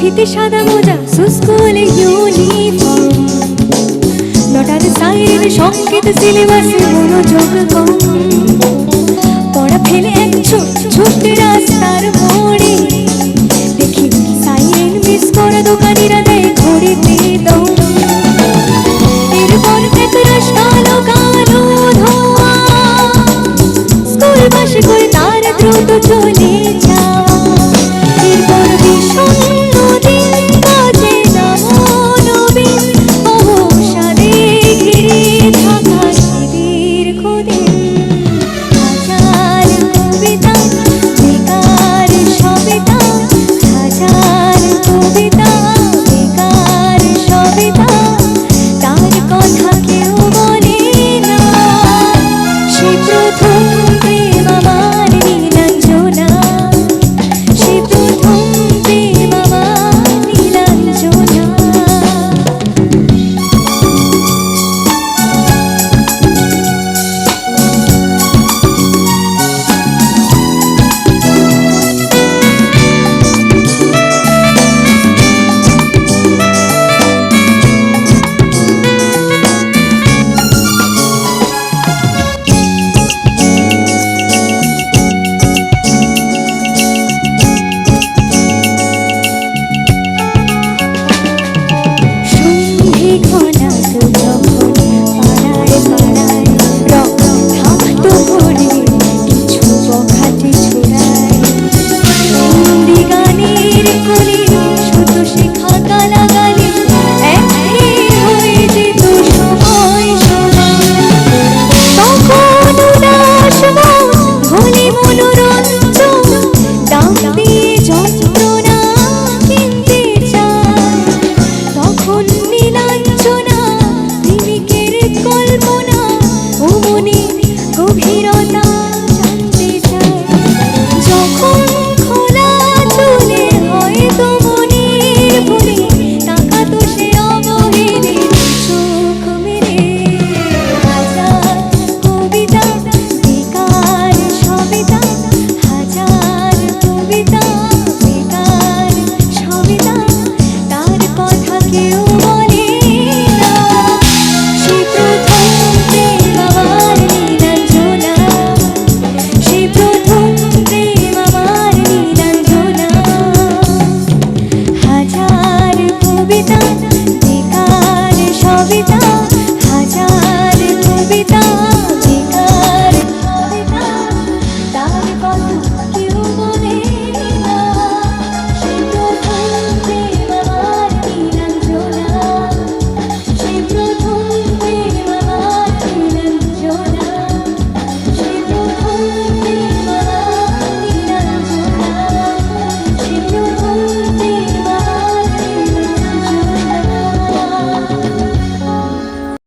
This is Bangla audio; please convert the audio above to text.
ফিতে সাদা মোজা, সুস্কুলে ইউনিফর্ম নটার সাইরেন সংকেত সিলেবাসে মনোযোগ কম। পড়া ফেলে এক ছোট রাস্তার মোড়ে। দেখি সাইরেন মিস করা দোকানিরা দেয় ঘড়িতে দম এরপর দ্রুত চলেছে গভীর olvidar.